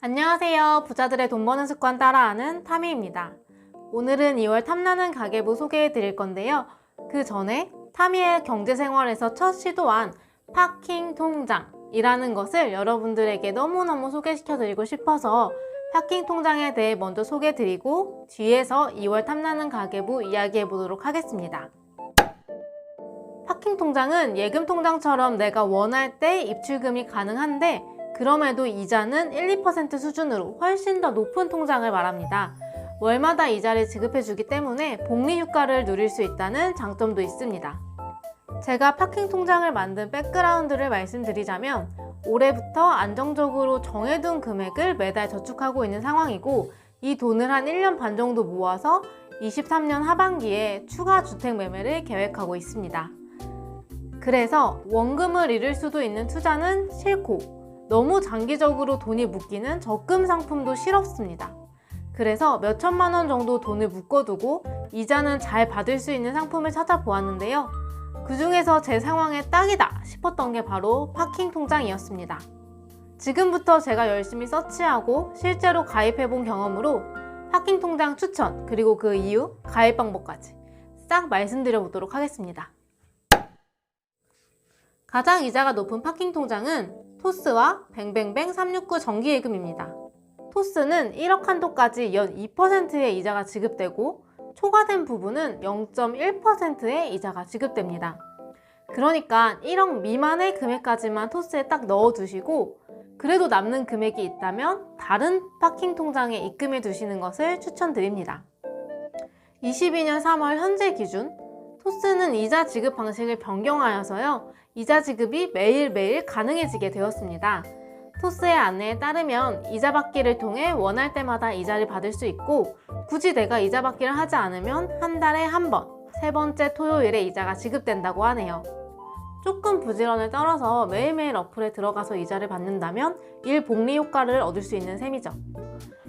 안녕하세요. 부자들의 돈 버는 습관 따라하는 타미입니다. 오늘은 2월 탐나는 가계부 소개해 드릴 건데요. 그 전에 타미의 경제 생활에서 첫 시도한 파킹 통장이라는 것을 여러분들에게 너무너무 소개시켜 드리고 싶어서 파킹 통장에 대해 먼저 소개해 드리고 뒤에서 2월 탐나는 가계부 이야기해 보도록 하겠습니다. 파킹 통장은 예금 통장처럼 내가 원할 때 입출금이 가능한데 그럼에도 이자는 1, 2% 수준으로 훨씬 더 높은 통장을 말합니다. 월마다 이자를 지급해 주기 때문에 복리 효과를 누릴 수 있다는 장점도 있습니다. 제가 파킹 통장을 만든 백그라운드를 말씀드리자면 올해부터 안정적으로 정해둔 금액을 매달 저축하고 있는 상황이고 이 돈을 한 1년 반 정도 모아서 23년 하반기에 추가 주택 매매를 계획하고 있습니다. 그래서 원금을 잃을 수도 있는 투자는 싫고 너무 장기적으로 돈이 묶이는 적금 상품도 싫었습니다. 그래서 몇 천만 원 정도 돈을 묶어두고 이자는 잘 받을 수 있는 상품을 찾아보았는데요. 그 중에서 제 상황에 딱이다 싶었던 게 바로 파킹 통장이었습니다. 지금부터 제가 열심히 서치하고 실제로 가입해본 경험으로 파킹 통장 추천 그리고 그 이유, 가입 방법까지 싹 말씀드려 보도록 하겠습니다. 가장 이자가 높은 파킹 통장은 토스와 뱅뱅뱅 369 정기예금입니다. 토스는 1억 한도까지 연 2%의 이자가 지급되고 초과된 부분은 0.1%의 이자가 지급됩니다. 그러니까 1억 미만의 금액까지만 토스에 딱 넣어두시고 그래도 남는 금액이 있다면 다른 파킹 통장에 입금해 두시는 것을 추천드립니다. 22년 3월 현재 기준 토스는 이자 지급 방식을 변경하여서요. 이자 지급이 매일매일 가능해지게 되었습니다. 토스의 안내에 따르면 이자 받기를 통해 원할 때마다 이자를 받을 수 있고 굳이 내가 이자 받기를 하지 않으면 한 달에 한 번, 세 번째 토요일에 이자가 지급된다고 하네요. 조금 부지런을 떨어서 매일매일 어플에 들어가서 이자를 받는다면 일 복리 효과를 얻을 수 있는 셈이죠.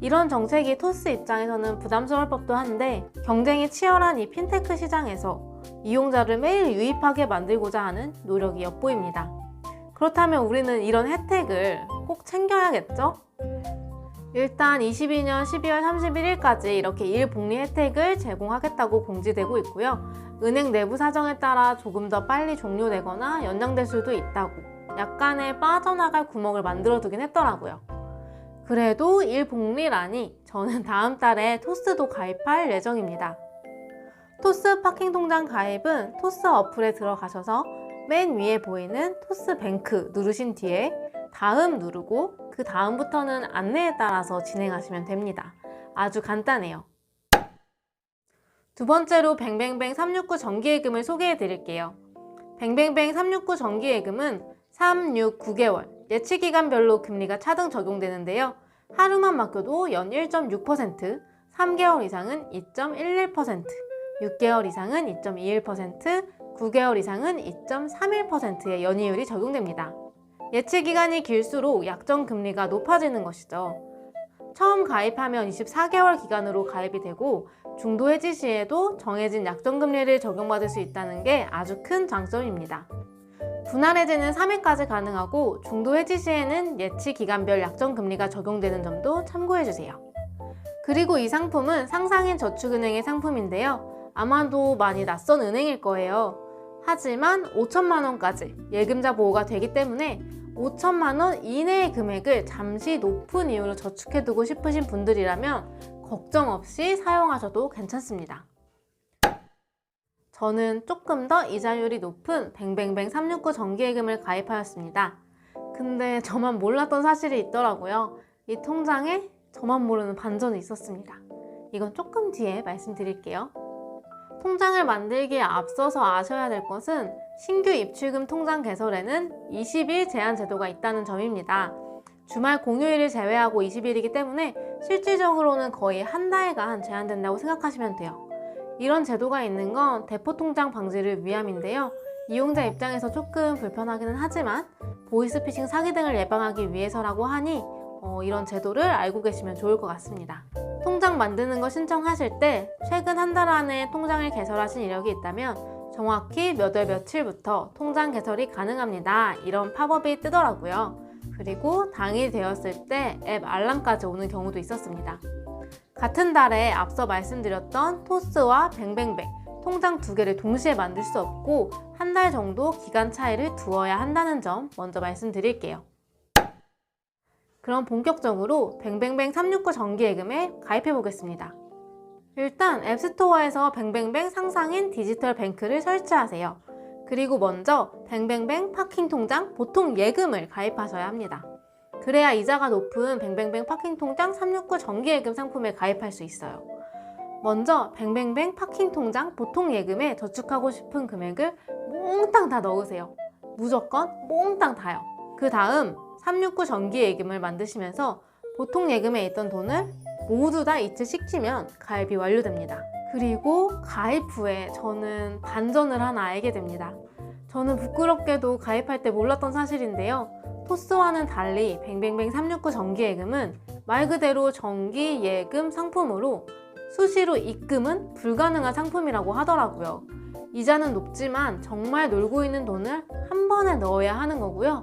이런 정책이 토스 입장에서는 부담스러울 법도 한데 경쟁이 치열한 이 핀테크 시장에서 이용자를 매일 유입하게 만들고자 하는 노력이 엿보입니다. 그렇다면 우리는 이런 혜택을 꼭 챙겨야겠죠? 일단 22년 12월 31일까지 이렇게 일 복리 혜택을 제공하겠다고 공지되고 있고요. 은행 내부 사정에 따라 조금 더 빨리 종료되거나 연장될 수도 있다고 약간의 빠져나갈 구멍을 만들어 두긴 했더라고요. 그래도 일 복리라니 저는 다음 달에 토스도 가입할 예정입니다. 토스 파킹 통장 가입은 토스 어플에 들어가셔서 맨 위에 보이는 토스 뱅크 누르신 뒤에 다음 누르고 그 다음부터는 안내에 따라서 진행하시면 됩니다. 아주 간단해요. 두 번째로 뱅뱅뱅 369 정기예금을 소개해 드릴게요. 뱅뱅뱅 369 정기예금은 3, 6, 9개월 예치기간별로 금리가 차등 적용되는데요. 하루만 맡겨도 연 1.6%, 3개월 이상은 2.11%, 6개월 이상은 2.21%, 9개월 이상은 2.31%의 연이율이 적용됩니다. 예치 기간이 길수록 약정 금리가 높아지는 것이죠. 처음 가입하면 24개월 기간으로 가입이 되고 중도 해지 시에도 정해진 약정 금리를 적용받을 수 있다는 게 아주 큰 장점입니다. 분할 해지는 3회까지 가능하고 중도 해지 시에는 예치 기간별 약정 금리가 적용되는 점도 참고해 주세요. 그리고 이 상품은 상상인 저축은행의 상품인데요. 아마도 많이 낯선 은행일 거예요. 하지만 5천만 원까지 예금자 보호가 되기 때문에 5천만 원 이내의 금액을 잠시 높은 이유로 저축해두고 싶으신 분들이라면 걱정 없이 사용하셔도 괜찮습니다. 저는 조금 더 이자율이 높은 뱅뱅뱅 369 정기예금을 가입하였습니다. 근데 저만 몰랐던 사실이 있더라고요. 이 통장에 저만 모르는 반전이 있었습니다. 이건 조금 뒤에 말씀드릴게요. 통장을 만들기에 앞서서 아셔야 될 것은 신규 입출금 통장 개설에는 20일 제한 제도가 있다는 점입니다. 주말 공휴일을 제외하고 20일이기 때문에 실질적으로는 거의 한 달간 제한된다고 생각하시면 돼요. 이런 제도가 있는 건 대포 통장 방지를 위함인데요. 이용자 입장에서 조금 불편하기는 하지만 보이스피싱 사기 등을 예방하기 위해서라고 하니 어, 이런 제도를 알고 계시면 좋을 것 같습니다. 통장 만드는 거 신청하실 때 최근 한 달 안에 통장을 개설하신 이력이 있다면 정확히 몇 월 며칠부터 통장 개설이 가능합니다. 이런 팝업이 뜨더라고요. 그리고 당일 되었을 때 앱 알람까지 오는 경우도 있었습니다. 같은 달에 앞서 말씀드렸던 토스와 뱅뱅뱅 통장 두 개를 동시에 만들 수 없고 한 달 정도 기간 차이를 두어야 한다는 점 먼저 말씀드릴게요. 그럼 본격적으로 뱅뱅뱅 369 정기예금에 가입해 보겠습니다. 일단 앱스토어에서 뱅뱅뱅 상상인 디지털 뱅크를 설치하세요. 그리고 먼저 뱅뱅뱅 파킹 통장 보통 예금을 가입하셔야 합니다. 그래야 이자가 높은 뱅뱅뱅 파킹 통장 369 정기예금 상품에 가입할 수 있어요. 먼저 뱅뱅뱅 파킹 통장 보통 예금에 저축하고 싶은 금액을 몽땅 다 넣으세요. 무조건 몽땅 다요. 그 다음 369 정기예금을 만드시면서 보통 예금에 있던 돈을 모두 다 이체시키면 가입이 완료됩니다. 그리고 가입 후에 저는 반전을 하나 알게 됩니다. 저는 부끄럽게도 가입할 때 몰랐던 사실인데요. 토스와는 달리 뱅뱅뱅 369 정기예금은 말 그대로 정기예금 상품으로 수시로 입금은 불가능한 상품이라고 하더라고요. 이자는 높지만 정말 놀고 있는 돈을 한 번에 넣어야 하는 거고요.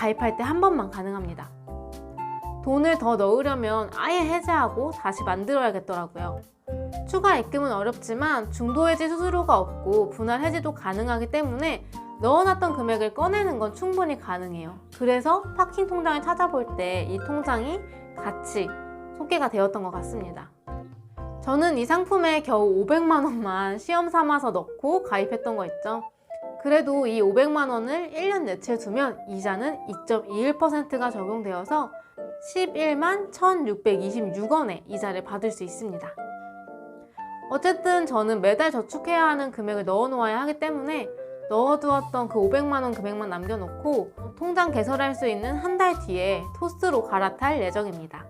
딱 가입할 때 한 번만 가능합니다. 돈을 더 넣으려면 아예 해제하고 다시 만들어야겠더라고요. 추가 입금은 어렵지만 중도 해지 수수료가 없고 분할 해지도 가능하기 때문에 넣어놨던 금액을 꺼내는 건 충분히 가능해요. 그래서 파킹 통장을 찾아볼 때 이 통장이 같이 소개가 되었던 것 같습니다. 저는 이 상품에 겨우 500만 원만 시험 삼아서 넣고 가입했던 거 있죠. 그래도 이 500만 원을 1년 내채 두면 이자는 2.21%가 적용되어서 11만 1,626원의 이자를 받을 수 있습니다. 어쨌든 저는 매달 저축해야 하는 금액을 넣어 놓아야 하기 때문에 넣어두었던 그 500만 원 금액만 남겨놓고 통장 개설할 수 있는 한 달 뒤에 토스로 갈아탈 예정입니다.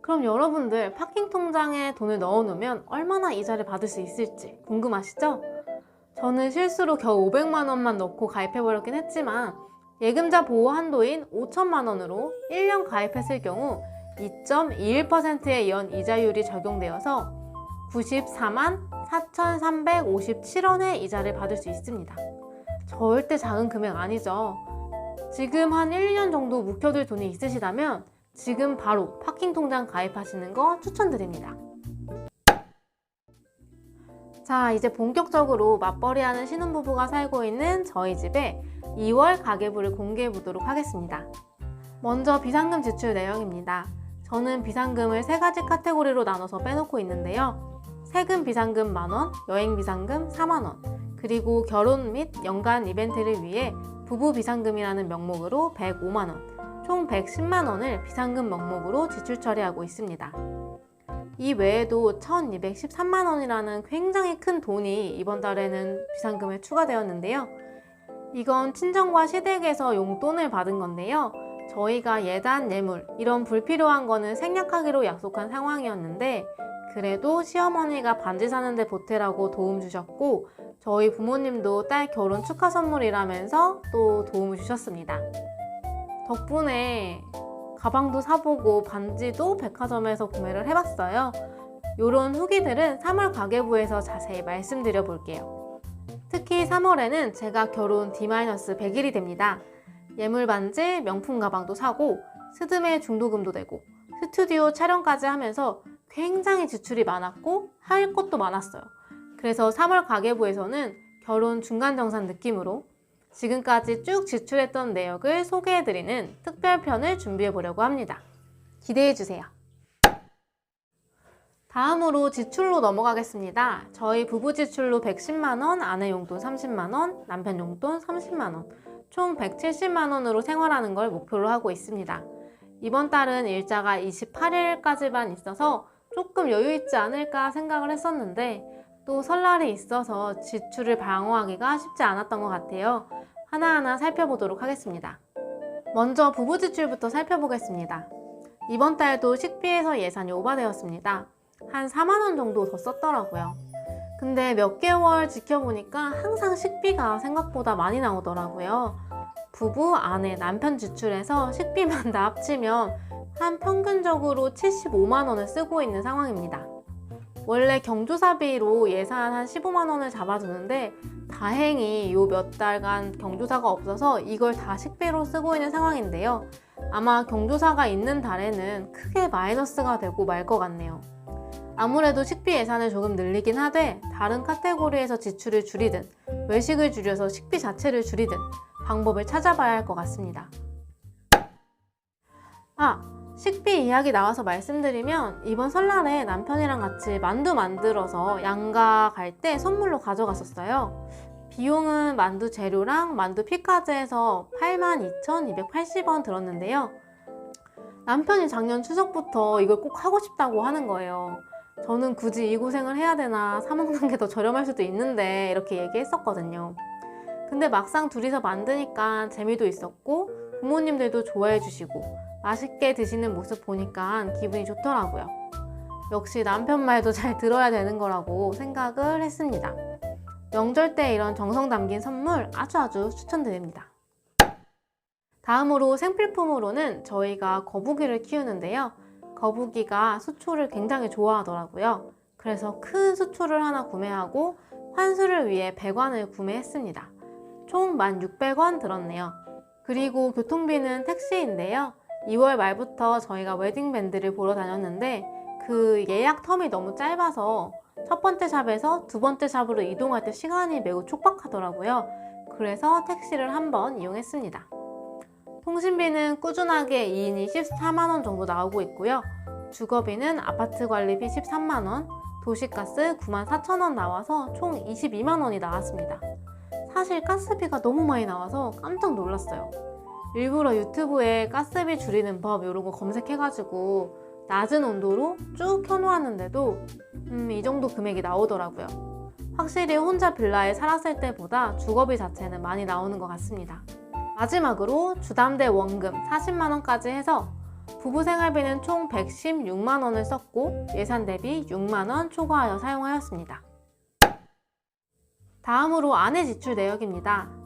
그럼 여러분들 파킹 통장에 돈을 넣어 놓으면 얼마나 이자를 받을 수 있을지 궁금하시죠? 저는 실수로 겨우 500만 원만 넣고 가입해버렸긴 했지만 예금자 보호 한도인 5천만 원으로 1년 가입했을 경우 2.21%의 연 이자율이 적용되어서 94만 4,357원의 이자를 받을 수 있습니다. 절대 작은 금액 아니죠. 지금 한 1, 2년 정도 묵혀둘 돈이 있으시다면 지금 바로 파킹 통장 가입하시는 거 추천드립니다. 자, 이제 본격적으로 맞벌이하는 신혼부부가 살고 있는 저희 집에 2월 가계부를 공개해 보도록 하겠습니다. 먼저 비상금 지출 내용입니다. 저는 비상금을 세 가지 카테고리로 나눠서 빼놓고 있는데요. 세금 비상금 만원, 여행 비상금 4만원, 그리고 결혼 및 연간 이벤트를 위해 부부 비상금이라는 명목으로 105만원, 총 110만원을 비상금 명목으로 지출 처리하고 있습니다. 이 외에도 1213만 원이라는 굉장히 큰 돈이 이번 달에는 비상금에 추가되었는데요. 이건 친정과 시댁에서 용돈을 받은 건데요. 저희가 예단, 예물, 이런 불필요한 거는 생략하기로 약속한 상황이었는데, 그래도 시어머니가 반지 사는데 보태라고 도움 주셨고, 저희 부모님도 딸 결혼 축하 선물이라면서 또 도움을 주셨습니다. 덕분에 가방도 사보고 반지도 백화점에서 구매를 해봤어요. 이런 후기들은 3월 가계부에서 자세히 말씀드려 볼게요. 특히 3월에는 제가 결혼 D-100일이 됩니다. 예물 반지, 명품 가방도 사고 스드메 중도금도 내고 스튜디오 촬영까지 하면서 굉장히 지출이 많았고 할 것도 많았어요. 그래서 3월 가계부에서는 결혼 중간 정산 느낌으로 지금까지 쭉 지출했던 내역을 소개해드리는 특별편을 준비해 보려고 합니다. 기대해 주세요. 다음으로 지출로 넘어가겠습니다. 저희 부부 지출로 110만원, 아내 용돈 30만원, 남편 용돈 30만원, 총 170만원으로 생활하는 걸 목표로 하고 있습니다. 이번 달은 일자가 28일까지만 있어서 조금 여유 있지 않을까 생각을 했었는데 또 설날이 있어서 지출을 방어하기가 쉽지 않았던 것 같아요. 하나하나 살펴보도록 하겠습니다. 먼저 부부 지출부터 살펴보겠습니다. 이번 달도 식비에서 예산이 오바되었습니다. 한 4만원 정도 더 썼더라고요. 근데 몇 개월 지켜보니까 항상 식비가 생각보다 많이 나오더라고요. 부부, 아내, 남편 지출에서 식비만 다 합치면 한 평균적으로 75만원을 쓰고 있는 상황입니다. 원래 경조사비로 예산 한 15만 원을 잡아두는데 다행히 요 몇 달간 경조사가 없어서 이걸 다 식비로 쓰고 있는 상황인데요. 아마 경조사가 있는 달에는 크게 마이너스가 되고 말 것 같네요. 아무래도 식비 예산을 조금 늘리긴 하되 다른 카테고리에서 지출을 줄이든 외식을 줄여서 식비 자체를 줄이든 방법을 찾아봐야 할 것 같습니다. 아, 식비 이야기 나와서 말씀드리면 이번 설날에 남편이랑 같이 만두 만들어서 양가 갈 때 선물로 가져갔었어요. 비용은 만두 재료랑 만두 해서 82,280원 들었는데요. 남편이 작년 추석부터 이걸 꼭 하고 싶다고 하는 거예요. 저는 굳이 이 고생을 해야 되나 사먹는 게 더 저렴할 수도 있는데 이렇게 얘기했었거든요. 근데 막상 둘이서 만드니까 재미도 있었고 부모님들도 좋아해 주시고 맛있게 드시는 모습 보니까 기분이 좋더라고요. 역시 남편 말도 잘 들어야 되는 거라고 생각을 했습니다. 명절 때 이런 정성 담긴 선물 아주 아주 추천드립니다. 다음으로 생필품으로는 저희가 거북이를 키우는데요. 거북이가 수초를 굉장히 좋아하더라고요. 그래서 큰 수초를 하나 구매하고 환수를 위해 배관을 구매했습니다. 총 1,600원 들었네요. 그리고 교통비는 택시인데요. 2월 말부터 저희가 웨딩밴드를 보러 다녔는데 그 예약 텀이 너무 짧아서 첫 번째 샵에서 두 번째 샵으로 이동할 때 시간이 매우 촉박하더라고요. 그래서 택시를 한번 이용했습니다. 통신비는 꾸준하게 2인이 14만원 정도 나오고 있고요. 주거비는 아파트 관리비 13만원, 도시가스 9만 4천원 나와서 총 22만원이 나왔습니다. 사실 가스비가 너무 많이 나와서 깜짝 놀랐어요. 일부러 유튜브에 가스비 줄이는 법 이런 거 검색해가지고 낮은 온도로 쭉 켜놓았는데도 음, 이 정도 금액이 나오더라고요. 확실히 혼자 빌라에 살았을 때보다 주거비 자체는 많이 나오는 것 같습니다. 마지막으로 주담대 원금 40만원까지 해서 부부 생활비는 총 116만원을 썼고 예산 대비 6만원 초과하여 사용하였습니다. 다음으로 아내 지출 내역입니다.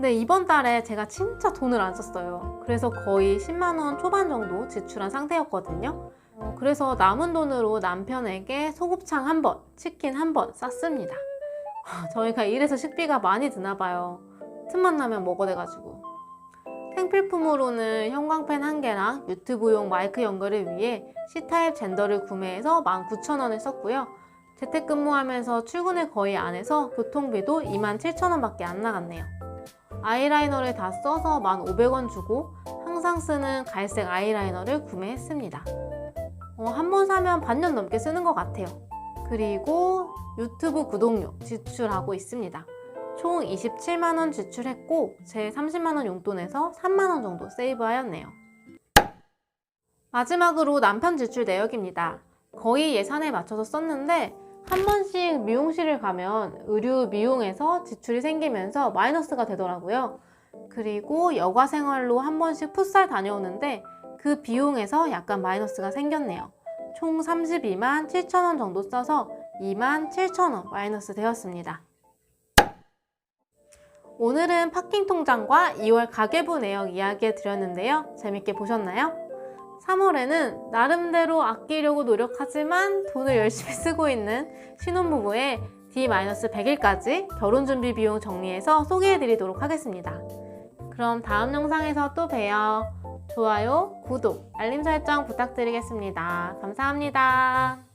근데 이번 달에 제가 진짜 돈을 안 썼어요. 그래서 거의 10만 원 초반 정도 지출한 상태였거든요. 어, 그래서 남은 돈으로 남편에게 소곱창 한 번, 치킨 한 번 쌌습니다. 저희가 이래서 식비가 많이 드나 봐요. 틈만 나면 먹어대가지고. 생필품으로는 형광펜 한 개랑 유튜브용 마이크 연결을 위해 C타입 젠더를 구매해서 19,000원을 썼고요. 재택근무하면서 출근을 거의 안 해서 교통비도 27,000원밖에 안 나갔네요. 아이라이너를 다 써서 1,500원 주고 항상 쓰는 갈색 아이라이너를 구매했습니다. 어, 한번 사면 반년 넘게 쓰는 것 같아요. 그리고 유튜브 구독료 지출하고 있습니다. 총 27만원 지출했고 제 30만원 용돈에서 3만원 정도 세이브하였네요. 마지막으로 남편 지출 내역입니다. 거의 예산에 맞춰서 썼는데 한 번씩 미용실을 가면 의류 미용에서 지출이 생기면서 마이너스가 되더라고요. 그리고 여가 생활로 한 번씩 풋살 다녀오는데 그 비용에서 약간 마이너스가 생겼네요. 총 32만 7천원 정도 써서 2만 7천원 마이너스 되었습니다. 오늘은 파킹 통장과 2월 가계부 내역 이야기해 드렸는데요. 재밌게 보셨나요? 3월에는 나름대로 아끼려고 노력하지만 돈을 열심히 쓰고 있는 신혼부부의 D-100일까지 결혼 준비 비용 정리해서 소개해 드리도록 하겠습니다. 그럼 다음 영상에서 또 봬요. 좋아요, 구독, 알림 설정 부탁드리겠습니다. 감사합니다.